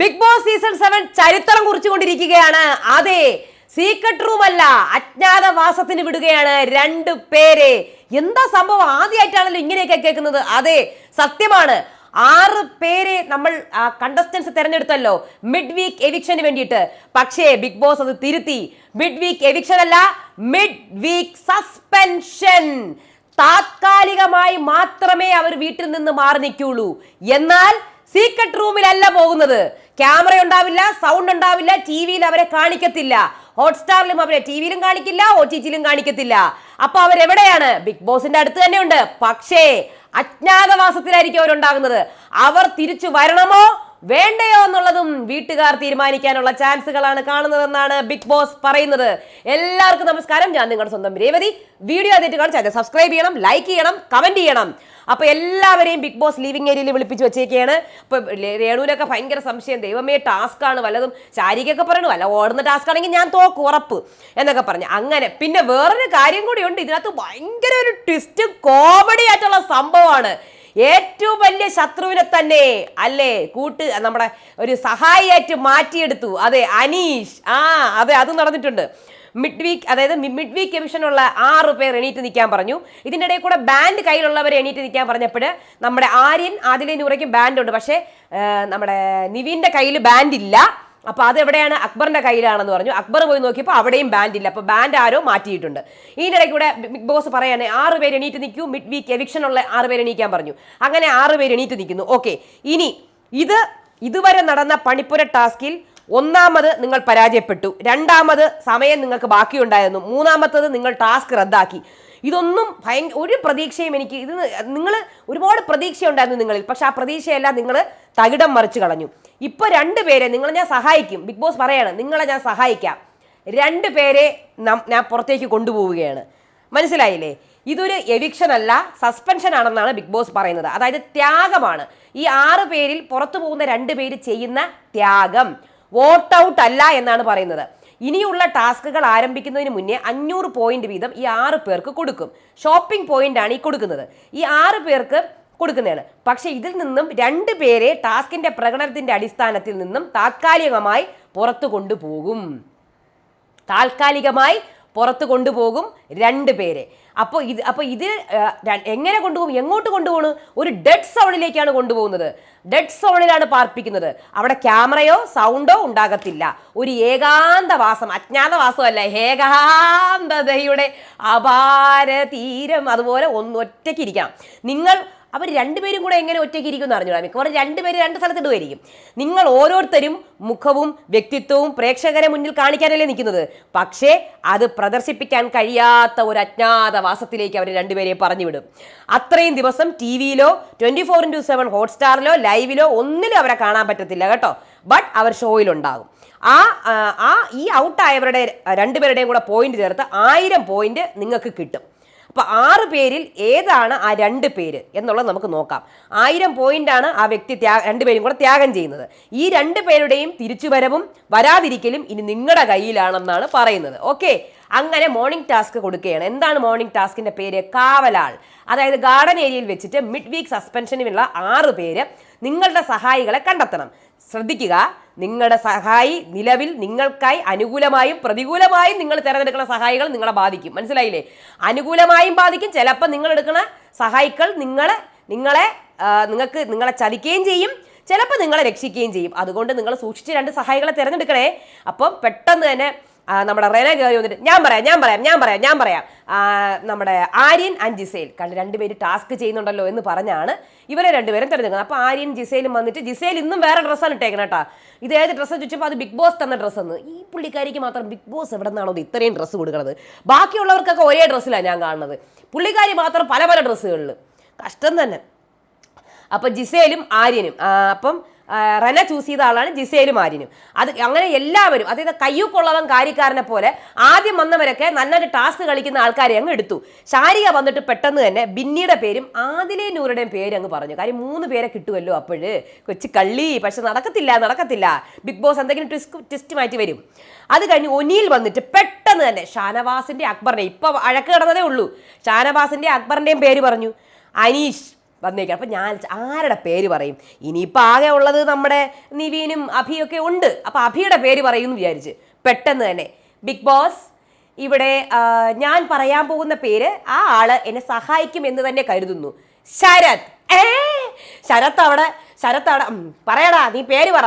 Big boss season seven ചരിത്രം കുറിച്ചുകൊണ്ടിരിക്കുകയാണ്. അതെ secret room അല്ല അജ്ഞാതവാസത്തിന് വിടുകയാണ് രണ്ട് പേരെ. എന്താ സംഭവം? ആദ്യമായിട്ടാണല്ലോ ഇങ്ങനെയൊക്കെ കേൾക്കുന്നത്. അതെ സത്യമാണ്. ആറ് പേരെ നമ്മൾ കണ്ടസ്റ്റൻസ് തിരഞ്ഞെടുത്തല്ലോ മിഡ് വീക്ക് എവിക്ഷന് വേണ്ടിയിട്ട്. പക്ഷേ ബിഗ് ബോസ് അത് തിരുത്തി. മിഡ് വീക്ക് എവിക്ഷൻ അല്ല മിഡ് വീക്ക് സസ്പെൻഷൻ താത്കാലികമായി മാത്രമേ അവർ വീട്ടിൽ നിന്ന് മാറി നിൽക്കുള്ളൂ എന്നാൽ സീക്രട്ട് റൂമിലല്ല പോകുന്നത്. ക്യാമറ ഉണ്ടാവില്ല സൗണ്ട് ഉണ്ടാവില്ല ടി വിയിൽ അവരെ കാണിക്കത്തില്ല. ഹോട്ട്സ്റ്റാറിലും അവരെ ടി വിയിലും കാണിക്കില്ല ഒ ടി ടിയിലും കാണിക്കത്തില്ല. അപ്പൊ അവരെവിടെയാണ്? ബിഗ് ബോസിന്റെ അടുത്ത് തന്നെ ഉണ്ട് പക്ഷേ അജ്ഞാതവാസത്തിലായിരിക്കും അവരുണ്ടാകുന്നത്. അവർ തിരിച്ചു വരണമോ? വേണ്ടയോ എന്നുള്ളതും വീട്ടുകാർ തീരുമാനിക്കാനുള്ള ചാൻസുകളാണ് കാണുന്നതെന്നാണ് ബിഗ് ബോസ് പറയുന്നത്. എല്ലാവർക്കും നമസ്കാരം. ഞാൻ നിങ്ങളുടെ സ്വന്തം രേവതി. വീഡിയോ ആദ്യമായിട്ട് കാണിച്ചാൽ സബ്സ്ക്രൈബ് ചെയ്യണം ലൈക്ക് ചെയ്യണം കമന്റ് ചെയ്യണം. അപ്പൊ എല്ലാവരെയും ബിഗ് ബോസ് ലിവിംഗ് ഏരിയയിൽ വിളിപ്പിച്ച് വെച്ചേക്കാണ്. ഇപ്പൊ രേണുവിനൊക്കെ ഭയങ്കര സംശയം. ദൈവമേ ടാസ്ക് ആണ്. വല്ലതും ശാരികൊക്കെ പറയണു? അല്ല ഓടുന്ന ടാസ്ക് ആണെങ്കിൽ ഞാൻ തോക്ക് ഉറപ്പ് എന്നൊക്കെ പറഞ്ഞു. അങ്ങനെ പിന്നെ വേറൊരു കാര്യം കൂടി ഉണ്ട് ഇതിനകത്ത് ഭയങ്കര ഒരു ട്വിസ്റ്റ് കോമഡി ആയിട്ടുള്ള സംഭവമാണ്. ഏറ്റവും വലിയ ശത്രുവിനെ തന്നെ അല്ലേ കൂട്ട് നമ്മുടെ ഒരു സഹായിയായിട്ട് മാറ്റിയെടുത്തു. അതെ അനീഷ്. ആ അതെ അത് നടന്നിട്ടുണ്ട്. മിഡ് വീക്ക് അതായത് മിഡ് വീക്ക് എമിഷനുള്ള ആറ് പേർ എണീറ്റ് നിൽക്കാൻ പറഞ്ഞു. ഇതിന്റെ ഇടയിൽ കൂടെ ബാൻഡ് കയ്യിലുള്ളവരെ എണീറ്റ് നിൽക്കാൻ പറഞ്ഞപ്പോൾ നമ്മുടെ ആര്യൻ ആദിലെ നൂറയ്ക്കും ബാൻഡ് ഉണ്ട് പക്ഷേ നമ്മുടെ നിവിന്റെ കയ്യിൽ ബാൻഡ് ഇല്ല അപ്പോൾ അതെവിടെയാണ്? അക്ബറിന്റെ കയ്യിലാണെന്ന് പറഞ്ഞു. അക്ബർ പോയി നോക്കിയപ്പോൾ അവിടെയും ബാൻഡ് ഇല്ല. അപ്പോൾ ബാൻഡ് ആരോ മാറ്റിയിട്ടുണ്ട്. ഇതിനിടയ്ക്ക് കൂടെ ബിഗ് ബോസ് പറയാണ് ആറ് പേര് എണീറ്റ് നിൽക്കൂ. മിഡ് വീക്ക് എവിക്ഷൻ ഉള്ള ആറ് പേര് എണീക്കാൻ പറഞ്ഞു. അങ്ങനെ ആറ് പേര് എണീറ്റ് നിൽക്കുന്നു. ഓക്കെ ഇനി ഇത് ഇതുവരെ നടന്ന പണിപ്പുര ടാസ്കിൽ ഒന്നാമത് നിങ്ങൾ പരാജയപ്പെട്ടു. രണ്ടാമത് സമയം നിങ്ങൾക്ക് ബാക്കിയുണ്ടായിരുന്നു. മൂന്നാമത്തത് നിങ്ങൾ ടാസ്ക് റദ്ദാക്കി. ഇതൊന്നും ഭയങ്കര ഒരു പ്രതീക്ഷയും എനിക്ക് ഇത് നിങ്ങൾ ഒരുപാട് പ്രതീക്ഷയുണ്ടായിരുന്നു നിങ്ങളിൽ. പക്ഷെ ആ പ്രതീക്ഷയെല്ലാം നിങ്ങൾ തകിടം മറിച്ച് കളഞ്ഞു. ഇപ്പോൾ രണ്ട് പേരെ നിങ്ങളെ ഞാൻ സഹായിക്കും. ബിഗ് ബോസ് പറയാണ് നിങ്ങളെ ഞാൻ സഹായിക്കാം. രണ്ട് പേരെ ഞാൻ പുറത്തേക്ക് കൊണ്ടുപോവുകയാണ്. മനസ്സിലായില്ലേ? ഇതൊരു എവിക്ഷൻ അല്ല സസ്പെൻഷൻ ആണെന്നാണ് ബിഗ് ബോസ് പറയുന്നത്. അതായത് ത്യാഗമാണ്. ഈ ആറ് പേരിൽ പുറത്തു പോകുന്ന രണ്ട് പേര് ചെയ്യുന്ന ത്യാഗം. വോട്ട് ഔട്ട് അല്ല എന്നാണ് പറയുന്നത്. ഇനിയുള്ള ടാസ്കുകൾ ആരംഭിക്കുന്നതിന് മുന്നേ അഞ്ഞൂറ് പോയിന്റ് വീതം ഈ ആറ് പേർക്ക് കൊടുക്കും. ഷോപ്പിംഗ് പോയിന്റ് ആണ് ഈ കൊടുക്കുന്നത്. ഈ ആറ് പേർക്ക് കൊടുക്കുന്നതാണ്. പക്ഷെ ഇതിൽ നിന്നും രണ്ട് പേരെ ടാസ്കിന്റെ പ്രകടനത്തിന്റെ അടിസ്ഥാനത്തിൽ നിന്നും താൽക്കാലികമായി പുറത്തു കൊണ്ടുപോകും. താൽക്കാലികമായി പുറത്ത് കൊണ്ടുപോകും രണ്ട് പേരെ. അപ്പോൾ ഇത് അപ്പോൾ ഇത് എങ്ങനെ കൊണ്ടുപോകും എങ്ങോട്ട് കൊണ്ടുപോകണു ഒരു ഡെഡ് സോണിലേക്കാണ് കൊണ്ടുപോകുന്നത്. ഡെഡ് സോണിലാണ് പാർപ്പിക്കുന്നത്. അവിടെ ക്യാമറയോ സൗണ്ടോ ഉണ്ടാകത്തില്ല. ഒരു ഏകാന്തവാസം അജ്ഞാതവാസമല്ല ഏകാന്തതയുടെ അപാര തീരം അതുപോലെ ഒന്ന് ഒറ്റയ്ക്കിരിക്കാം നിങ്ങൾ അവർ രണ്ടുപേരും കൂടെ എങ്ങനെ ഒറ്റയ്ക്ക് ഇരിക്കുമെന്ന് അറിഞ്ഞൂടാ മിക്കവാറും രണ്ടുപേരും രണ്ട് സ്ഥലത്തിടുമായിരിക്കും. നിങ്ങൾ ഓരോരുത്തരും മുഖവും വ്യക്തിത്വവും പ്രേക്ഷകരെ മുന്നിൽ കാണിക്കാനല്ലേ നിൽക്കുന്നത്. പക്ഷേ അത് പ്രദർശിപ്പിക്കാൻ കഴിയാത്ത ഒരു അജ്ഞാതവാസത്തിലേക്ക് അവർ രണ്ടുപേരെ പറഞ്ഞു വിടും അത്രയും ദിവസം ടി വിയിലോ ട്വന്റി ഫോർ ഇന്റു സെവൻ ഹോട്ട്സ്റ്റാറിലോ ലൈവിലോ ഒന്നിലും അവരെ കാണാൻ പറ്റത്തില്ല കേട്ടോ. ബട്ട് അവർ ഷോയിലുണ്ടാകും. ആ, ആ ഈ ഔട്ടായവരുടെ രണ്ടുപേരുടെയും കൂടെ പോയിന്റ് ചേർത്ത് ആയിരം പോയിന്റ് നിങ്ങൾക്ക് കിട്ടും. അപ്പൊ ആറ് പേരിൽ ഏതാണ് ആ രണ്ട് പേര് എന്നുള്ളത് നമുക്ക് നോക്കാം. ആയിരം ആണ് ആ വ്യക്തി ത്യാ രണ്ടുപേരും കൂടെ ത്യാഗം ചെയ്യുന്നത്. ഈ രണ്ട് പേരുടെയും തിരിച്ചുവരവും വരാതിരിക്കലും ഇനി നിങ്ങളുടെ കയ്യിലാണെന്നാണ് പറയുന്നത്. ഓക്കെ അങ്ങനെ മോർണിംഗ് ടാസ്ക് കൊടുക്കുകയാണ്. എന്താണ് മോർണിംഗ് ടാസ്കിന്റെ പേര്? കാവലാൾ. അതായത് ഗാർഡൻ ഏരിയയിൽ വെച്ചിട്ട് മിഡ് വീക്ക് സസ്പെൻഷനുമുള്ള ആറ് പേര് നിങ്ങളുടെ സഹായികളെ കണ്ടെത്തണം. ശ്രദ്ധിക്കുക നിങ്ങളുടെ സഹായി നിലവിൽ നിങ്ങൾക്കായി അനുകൂലമായും പ്രതികൂലമായും നിങ്ങൾ തിരഞ്ഞെടുക്കുന്ന സഹായികൾ നിങ്ങളെ ബാധിക്കും. മനസ്സിലായില്ലേ? അനുകൂലമായും ബാധിക്കും. ചിലപ്പോൾ നിങ്ങൾ എടുക്കുന്ന സഹായികൾ നിങ്ങളെ നിങ്ങളെ നിങ്ങൾക്ക് നിങ്ങളെ ചതിക്കുകയും ചെയ്യും. ചിലപ്പോൾ നിങ്ങളെ രക്ഷിക്കുകയും ചെയ്യും. അതുകൊണ്ട് നിങ്ങൾ സൂക്ഷിച്ച് രണ്ട് സഹായികളെ തിരഞ്ഞെടുക്കണേ. അപ്പം പെട്ടെന്ന് തന്നെ നമ്മുടെ റെന കയറി വന്നിട്ട് ഞാൻ പറയാം ഞാൻ പറയാം ഞാൻ പറയാം ഞാൻ പറയാം. നമ്മുടെ ആര്യൻ ആൻഡ് ജിസേൽ. കാരണം രണ്ടുപേര് ടാസ്ക് ചെയ്യുന്നുണ്ടല്ലോ എന്ന് പറഞ്ഞാണ് ഇവരെ രണ്ടുപേരും തിരഞ്ഞെടുക്കുന്നത്. അപ്പോൾ ആര്യൻ ജിസേലും വന്നിട്ട് ജിസേൽ ഇന്നും വേറെ ഡ്രസ്സാണ് ഇട്ടേക്കണം കേട്ടോ ഇത് ഏത് ഡ്രസ്സ് ചോദിച്ചപ്പോൾ അത് ബിഗ് ബോസ് തന്ന ഡ്രസ്സെന്ന് ഈ പുള്ളിക്കാരിക്ക് മാത്രം ബിഗ് ബോസ് എവിടെ നിന്നാണോ ഇത് ഇത്രയും ഡ്രസ്സ് കൊടുക്കുന്നത് ബാക്കിയുള്ളവർക്കൊക്കെ ഒരേ ഡ്രസ്സിലാണ് ഞാൻ കാണുന്നത്. പുള്ളിക്കാരി മാത്രം പല പല ഡ്രസ്സുകളിൽ കഷ്ടം തന്നെ. അപ്പം ജിസേലും ആര്യനും അപ്പം റന ചൂസ് ചെയ്ത ആളാണ് ജിസേലും ആര്യനും. അത് അങ്ങനെ എല്ലാവരും അതായത് കയ്യൂക്കുള്ളവൻ കാര്യക്കാരനെ പോലെ ആദ്യം വന്നവരൊക്കെ നല്ലൊരു ടാസ്ക് കളിക്കുന്ന ആൾക്കാരെ അങ്ങ് എടുത്തു. ശാരിക വന്നിട്ട് പെട്ടെന്ന് തന്നെ ബിന്നിയുടെ പേരും ആദിലേ നൂറുടെയും പേര് അങ്ങ് പറഞ്ഞു. കാര്യം മൂന്ന് പേരെ കിട്ടുമല്ലോ അപ്പോഴ്. കൊച്ചു കള്ളി പക്ഷെ നടക്കത്തില്ല നടക്കത്തില്ല. ബിഗ് ബോസ് എന്തെങ്കിലും ട്വിസ്റ്റ് ട്വിസ്റ്റ് മാറ്റി വരും. അത് കഴിഞ്ഞ് ഒനിയിൽ വന്നിട്ട് പെട്ടെന്ന് തന്നെ ഷാനവാസിന്റെ അക്ബറിനെ ഇപ്പൊ അഴക്ക് കിടന്നതേ ഉള്ളൂ. ഷാനവാസിന്റെ അക്ബറിന്റെയും പേര് പറഞ്ഞു. അനീഷ് വന്നേക്കാം. അപ്പം ഞാൻ ആരുടെ പേര് പറയും? ഇനിയിപ്പോൾ ആകെ ഉള്ളത് നമ്മുടെ നിവീനും അഭിയൊക്കെ ഉണ്ട്. അപ്പോൾ അഭിയുടെ പേര് പറയുമെന്ന് വിചാരിച്ച് പെട്ടെന്ന് തന്നെ. ബിഗ് ബോസ് ഇവിടെ ഞാൻ പറയാൻ പോകുന്ന പേര് ആ ആൾ എന്നെ സഹായിക്കും എന്ന് തന്നെ കരുതുന്നു. ശരത്. ഏ? ശരത് അവിടെ ശരത്ത് അവിടെ പറയടാ നീ പേര് പറ.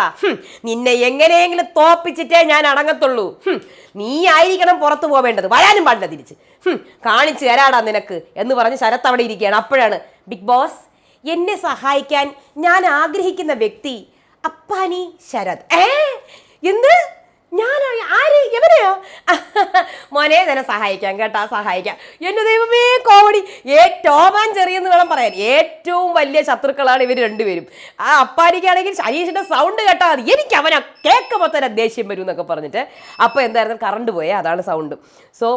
നിന്നെ എങ്ങനെയെങ്കിലും തോപ്പിച്ചിട്ടേ ഞാൻ അടങ്ങത്തുള്ളൂ. നീ ആയിരിക്കണം പുറത്തു പോവേണ്ടത്. വരാനും പാടില്ല തിരിച്ച്. കാണിച്ചു തരാടാ നിനക്ക് എന്ന് പറഞ്ഞ് ശരത്ത് അവിടെ ഇരിക്കുകയാണ്. അപ്പോഴാണ് ബിഗ് ബോസ് എന്നെ സഹായിക്കാൻ ഞാൻ ആഗ്രഹിക്കുന്ന വ്യക്തി അപ്പാനി ശരത്. ഏ? എന്ത്? ഞാനോ ആര്? എവനെയോ മോനെ തന്നെ സഹായിക്കാം കേട്ടാ സഹായിക്കാം. എന്റെ ദൈവമേ കോമഡി. ഏറ്റവും ചെറിയെന്ന് വേണം പറയാൻ. ഏറ്റവും വലിയ ശത്രുക്കളാണ് ഇവർ രണ്ടുപേരും. ആ അപ്പാനിക്കാണെങ്കിൽ ശരീഷിന്റെ സൗണ്ട് കേട്ടാൽ മതി. എനിക്ക് അവനെ കേൾക്കുമ്പോൾ തന്നെ ദേഷ്യം വരും എന്നൊക്കെ പറഞ്ഞിട്ട്. അപ്പോൾ എന്തായിരുന്നു? കറണ്ട് പോയേ അതാണ് സൗണ്ട് സോ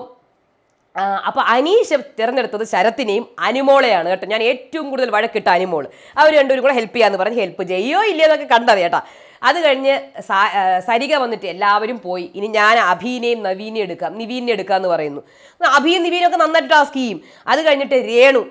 അപ്പോൾ അപ്പൊ അനീഷ് തിരഞ്ഞെടുത്തത് ശരത്തിനെയും അനുമോളെയാണ് കേട്ടോ. ഞാൻ ഏറ്റവും കൂടുതൽ വഴക്കിട്ട അനുമോൾ അവർ രണ്ടുപേരും കൂടെ ഹെൽപ്പ് ചെയ്യാന്ന് പറഞ്ഞ് ഹെൽപ്പ് ചെയ്യോ ഇല്ലയോ എന്നൊക്കെ കണ്ടത് അത് കഴിഞ്ഞ് സരിക വന്നിട്ട് എല്ലാവരും പോയി. ഇനി ഞാൻ അഭീനെയും നവീനെയും എടുക്കാം. നിവീനെ എടുക്കാന്ന് പറയുന്നു. അഭിയും നിവീനും ഒക്കെ നന്നായിട്ട് ടാസ്ക് ചെയ്യും. അത് കഴിഞ്ഞിട്ട് രേണു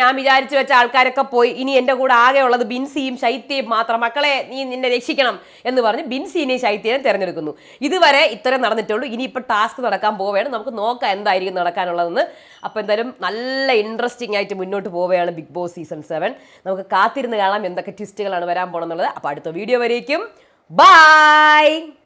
ഞാൻ വിചാരിച്ചു വെച്ച ആൾക്കാരൊക്കെ പോയി. ഇനി എന്റെ കൂടെ ആകെ ഉള്ളത് ബിൻസിയും ശൈത്യയും മാത്രം. മക്കളെ നീ നിന്നെ രക്ഷിക്കണം എന്ന് പറഞ്ഞ് ബിൻസിനെയും ശൈത്യനെയും തിരഞ്ഞെടുക്കുന്നു. ഇതുവരെ ഇത്രയും നടന്നിട്ടുള്ളൂ. ഇനി ഇപ്പോൾ ടാസ്ക് നടക്കാൻ പോവുകയാണ്. നമുക്ക് നോക്കാം എന്തായിരിക്കും നടക്കാനുള്ളതെന്ന്. അപ്പോൾ എന്തായാലും നല്ല ഇൻട്രസ്റ്റിംഗ് ആയിട്ട് മുന്നോട്ട് പോവുകയാണ് ബിഗ് ബോസ് സീസൺ സെവൻ നമുക്ക് കാത്തിരുന്ന് കാണാം എന്തൊക്കെ ട്വിസ്റ്റുകളാണ് വരാൻ പോകണമെന്നുള്ളത് അപ്പോൾ അടുത്ത വീഡിയോ വരേക്കും. Bye!